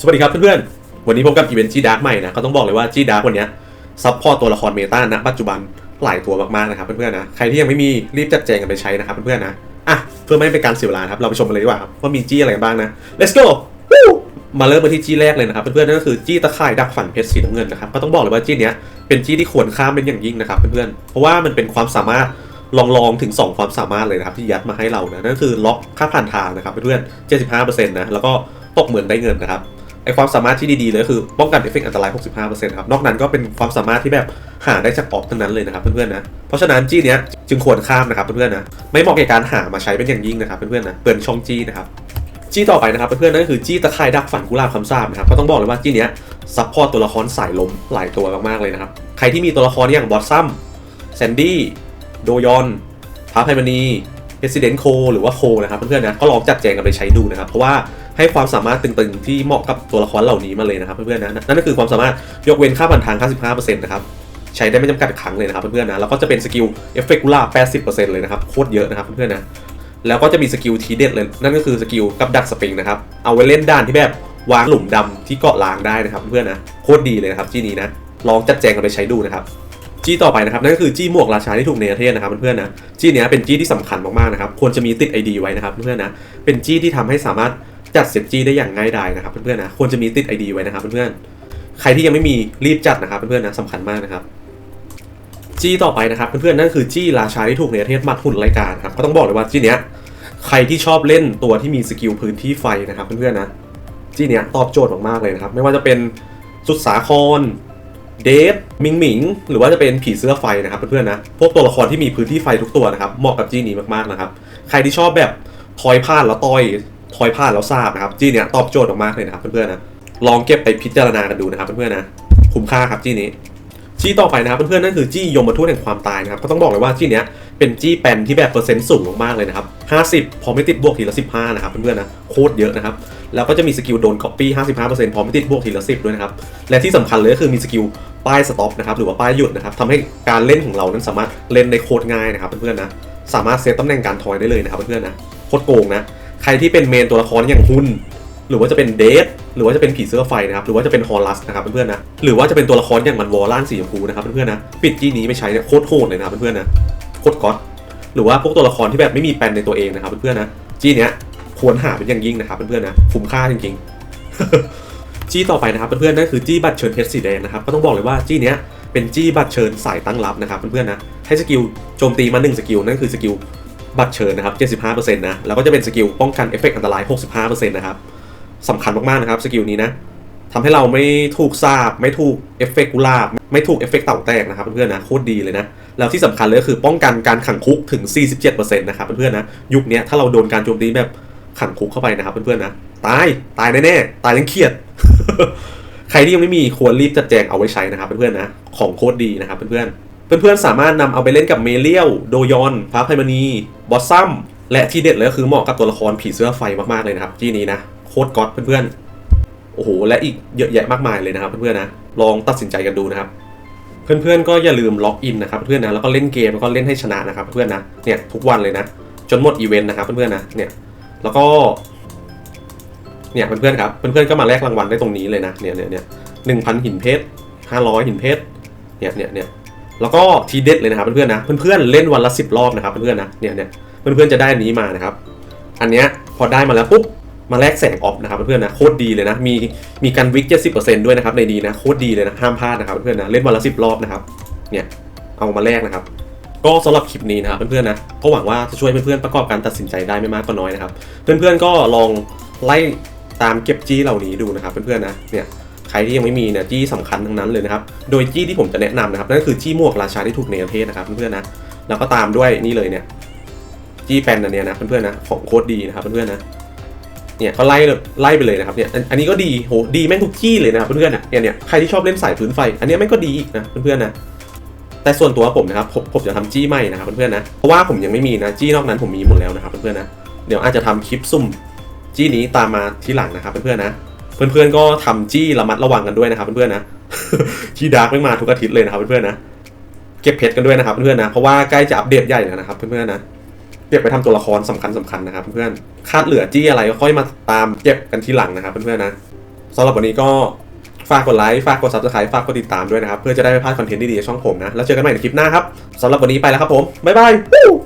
สวัสดีครับเพื่อนๆ วันนี้พบกับอีเวนต์จีดาร์กใหม่นะ ก็ต้องบอกเลยว่าจีดาร์กวันนี้ซัพพอร์ตตัวละครเมตาณปัจจุบันหลายตัวมากๆนะครับเพื่อนๆนะ ใครที่ยังไม่มีรีบจัดแจงกันไปใช้นะครับเพื่อนๆนะ อะเพื่อไม่ให้เป็นการเสียเวลาครับ เราไปชมกันเลยดีกว่าครับว่ามีจี้อะไรกันบ้างนะ let's go มาเริ่มกันที่จี้แรกเลยนะครับเพื่อนๆนั่นก็คือจี้ตะข่ายดักฝันเพชรสีน้ำเงินนะครับก็ต้องบอกเลยว่าจี้เนี้ยเป็นจี้ที่ควรข้ามเป็นอย่างยิ่งนะครับเพื่อนๆเพราะว่ามันเป็นความสามารถลองลองๆถึง 2 ความสามารถเลยนะครับที่ยัดมาให้เรานะนั่นคือล็อกค่าผ่านทางนะครับเพื่อนๆ75%นะแล้วก็ตกเหมือนได้เงินนะครับ ไอความสามารถที่ดีๆเลยคือป้องกันเอฟเฟกต์อันตราย 65%ครับ นอกนั้นก็เป็นความสามารถที่แบบหาได้จากออกทั้งนั้นเลยนะครับเพื่อนๆนะ เพราะฉะนั้นจี้เนี้ยจึงควรข้ามนะครับเพื่อนๆนะ ไม่เหมาะแก่การหามาใช้เป็นอย่างยิ่งนะครับเพื่อนๆนะเปลืองช่องจี้นะครับ จี้ต่อไปนะครับเพื่อนๆนั่นก็คือจี้ตะไคร่ดักฝันกุหลาบคำสาบนะครับ ก็ต้องบอกเลยว่าจี้เนี้ยซัพพอร์ตตัวละครสายลมหลายตัวมากๆเลยนะครับ ใครที่มีตัวละครอย่างบอสซัมแซนดี้ โดยอนพาไพมานีเรสซิเดนต์โคหรือว่าโคนะครับเพื่อนๆนะ ก็ลองจัดแจงกันไปใช้ดูนะครับ เพราะว่า ให้ความสามารถตึงๆ ที่เหมาะกับตัวละครเหล่านี้มาเลยนะครับเพื่อนๆนะนั่นก็คือความสามารถยกเว้นค่าบันทาง 55%นะครับใช้ได้ไม่จำกัดครั้งเลยนะครับเพื่อนๆนะแล้วก็จะเป็นสกิลเอฟเฟกต์กุล่า80%เลยนะครับโคตรเยอะนะครับเพื่อนๆนะแล้วก็จะมีสกิลทีเด็ดเลยนั่นก็คือสกิลกับดักสปริงนะครับเอาไว้เล่นด้านที่แบบวางหลุมดำที่เกาะล้างได้นะครับเพื่อนๆนะโคตรดีเลยนะครับจี้นี้นะลองจัดแจงกันไปใช้ดูนะครับจี้ต่อไปนะครับนั่นก็คือจี้หมวกราชาที่ถูกเนรเทศนะครับเพื่อนๆนะจี้เนี้ยเป็นจี้ที่สำคัญมากๆนะครับควรจะมีติด ID ไว้นะครับเพื่อนๆนะเป็นจี้ที่ทำให้สามารถ จัดเซตจี้ได้อย่างง่ายดายนะครับเพื่อนๆนะควรจะมีติด ID ไว้นะครับเพื่อนๆใครที่ยังไม่มีรีบจัดนะครับเพื่อนๆนะสำคัญมากนะครับจี้ต่อไปนะครับเพื่อนๆนั่นคือจี้ราชาที่ถูกเนรเทศมัดหุ่นรายการครับก็ต้องบอกเลยว่าจี้เนี้ยใครที่ชอบเล่นตัวที่มีสกิลพื้นที่ไฟนะครับเพื่อนๆนะจี้เนี้ยตอบโจทย์มากๆเลยนะครับไม่ว่าจะเป็นสุดสาครเดฟมิงหมิงหรือว่าจะเป็นผีเสื้อไฟนะครับเพื่อนๆนะพวกตัวละครที่มีพื้นที่ไฟทุกตัวนะครับเหมาะกับจี้นี้มากๆนะครับใครที่ชอบแบบทอยพลาดแล้วต่อย ทอยพลาดแล้วทราบนะครับจี้เนี้ยตอบโจทย์ออกมากเลยนะครับเพื่อนๆนะลองเก็บไปพิจารณากันดูนะครับเพื่อนๆนะคุ้มค่าครับจี้นี้จี้ต่อไปนะครับเพื่อนๆนั่นคือจี้ยมทูตแห่งความตายนะครับก็ต้องบอกเลยว่าจี้เนี้ยเป็นจี้แปนที่แบบเปอร์เซ็นต์สูงมากๆเลยนะครับ50 พอไม่ติดบวกทีละ15นะครับเพื่อนๆนะโคตรเยอะนะครับแล้วก็จะมีสกิลโดน copy 55%พอไม่ติดบวกทีละ10ด้วยนะครับและที่สำคัญเลยก็คือมีสกิลป้ายสต็อปนะครับหรือว่าป้ายหยุดนะครับทำให้การเล่นของเรานั้นสามารถเล่นได้โคตรง่ายนะครับเพื่อนๆนะสามารถเซตตำแหน่งการทอยได้เลยนะครับเพื่อนๆนะโคตรโกงนะ ใครที่เป็นเมนตัวละครอย่างฮุนหรือว่าจะเป็นเดทหรือว่าจะเป็นผีเสื้อไฟนะครับหรือว่าจะเป็นฮอลลัสนะครับเพื่อนๆนะหรือว่าจะเป็นตัวละครอย่างมันวอลล่านสีชมพูนะครับเพื่อนๆนะปิดจี้นี้ไม่ใช้เนี่ยโคตรโหดเลยนะเพื่อนๆนะโคตรก๊อตหรือว่าพวกตัวละครที่แบบไม่มีแปลนในตัวเองนะครับเพื่อนๆนะจี้เนี้ยควรหาเป็นอย่างยิ่งนะครับเพื่อนๆนะคุ้มค่าจริงๆ จี้ต่อไปนะครับเพื่อนๆนั่นคือจี้บัตรเชิญเพชรสีแดงนะครับก็ต้องบอกเลยว่าจี้เนี้ยเป็นจี้บัตรเชิญสายตั้งรับนะครับเพื่อนๆนะให้สกิลโจมตีมา1สกิลนั่นคือสกิล บัตรเชิญนะครับ 75%นะแล้วก็จะเป็นสกิลป้องกันเอฟเฟกต์อันตราย 65%นะครับสำคัญมากๆนะครับสกิลนี้นะทำให้เราไม่ถูกซาบ ไม่ถูกเอฟเฟกต์กุลาบ ไม่ถูกเอฟเฟกต์เต่าแตกนะครับเพื่อนๆนะโคตรดีเลยนะแล้วที่สำคัญเลยก็คือป้องกันการขังคุกถึง 47%นะครับเพื่อนๆนะยุคนี้ถ้าเราโดนการโจมตีแบบขังคุกเข้าไปนะครับเพื่อนๆนะตายตายแน่ๆตายยังเครียด ใครที่ยังไม่มีควรรีบจัดแจงเอาไว้ใช้นะครับเพื่อนๆนะของโคตรดีนะครับเพื่อนๆ เพื่อนๆสามารถนำเอาไปเล่นกับเมเลียว โดยอนฟ้าไพมานีบอสซัมและที่เด็ดเลยก็คือเหมาะกับตัวละครผีเสื้อไฟมากๆเลยนะครับที่นี้นะโคตรก๊อตเพื่อนๆโอ้โหและอีกเยอะแยะมากมายเลยนะครับ เพื่อนๆนะลองตัดสินใจกันดูนะครับ เพื่อนๆก็อย่าลืมล็อกอินนะครับเพื่อนๆนะแล้วก็เล่นเกมแล้วก็เล่นให้ชนะนะครับเพื่อนๆนะเนี่ยทุกวันเลยนะจนหมดอีเวนต์นะครับเพื่อนๆนะเนี่ยแล้วก็เนี่ยเพื่อนๆครับเพื่อนๆก็มาแลกรางวัลได้ตรงนี้เลยนะเนี่ยเนี่ยเนี่ยหนึ่งพันหินเพชรห้าร้อยหินเพชรเนี่ยเนี่ยเนี่ย แล้วก็ทีเด็ดเลยนะครับเพื่อนๆนะเพื่อนๆเล่นวันละสิบรอบนะครับเพื่อนๆนะเนี่ยเนี่ยเพื่อนๆจะได้อันนี้มานะครับ อันเนี้ยพอได้มาแล้วปุ๊บมาแลกแสงออฟนะครับเพื่อนๆนะโคตรดีเลยนะมีมีการวิกเจ็ดสิบเปอร์เซ็นต์ด้วยนะครับในดีนะโคตรดีเลยนะห้ามพลาดนะครับเพื่อนๆนะเล่นวันละสิบรอบนะครับเนี่ยเอามาแลกนะครับ ก็สำหรับคลิปนี้นะครับเพื่อนๆนะก็หวังว่าจะช่วยเพื่อนๆประกอบการตัดสินใจได้ไม่มากก็น้อยนะครับ เพื่อนๆก็ลองไล่ตามเก็บจี้เหล่านี้ดูนะครับเพื่อนๆนะเนี่ย ครที่ยังไม่มีเนี่ยจี้สำคัญทั้งนั้นเลยนะครับ โดยจี้ที่ผมจะแนะนำนะครับนั่นก็คือจี้หมวกราชาที่ถูกในประเทศนะครับเพื่อนๆนะ แล้วก็ตามด้วยนี่เลยเนี่ยจี้แปนอันเนี้ยนะเพื่อนๆนะของโคตรดีนะครับเพื่อนๆนะเนี่ยก็ไล่เลยไล่ไปเลยนะครับเนี่ยอันนี้ก็ดีโหดีแม่งทุกที่เลยนะครับเพื่อนๆนะเนี่ยเนี่ยใครที่ชอบเล่นสายพื้นไฟ อันนี้แม่งก็ดีอีกนะเพื่อนๆนะแต่ส่วนตัวผมนะครับผมผมจะทำจี้ใหม่นะครับเพื่อนๆนะเพราะว่าผมยังไม่มีนะจี้นอกนั้นผมมีหมดแล้วนะครับเพื่อนๆนะเดี๋ยวอาจจะทำคลิปซุ่มจี้นี้ตามมาทีหลังนะครับเพื่อนๆนะ เพื่อนๆก็ทำจี้ระมัดระวังกันด้วยนะครับเพื่อนๆนะจี้ดาร์กไม่มาทุกอาทิตย์เลยนะครับเพื่อนๆนะเก็บเพชรกันด้วยนะครับเพื่อนๆนะเพราะว่าใกล้จะอัปเดตใหญ่แล้วนะครับเพื่อนๆนะเก็บไปทำตัวละครสำคัญสำคัญนะครับเพื่อนๆคาดเหลือจี้อะไรก็ค่อยมาตามเก็บกันทีหลังนะครับเพื่อนๆนะสำหรับวันนี้ก็ฝากกดไลค์ฝากกด subscribe ฝากกดติดตามด้วยนะครับ เพื่อจะได้ไม่พลาดคอนเทนต์ดีๆช่องผมนะ แล้วเจอกันใหม่ในคลิปหน้าครับสำหรับวันนี้ไปแล้วครับผม บ๊ายบาย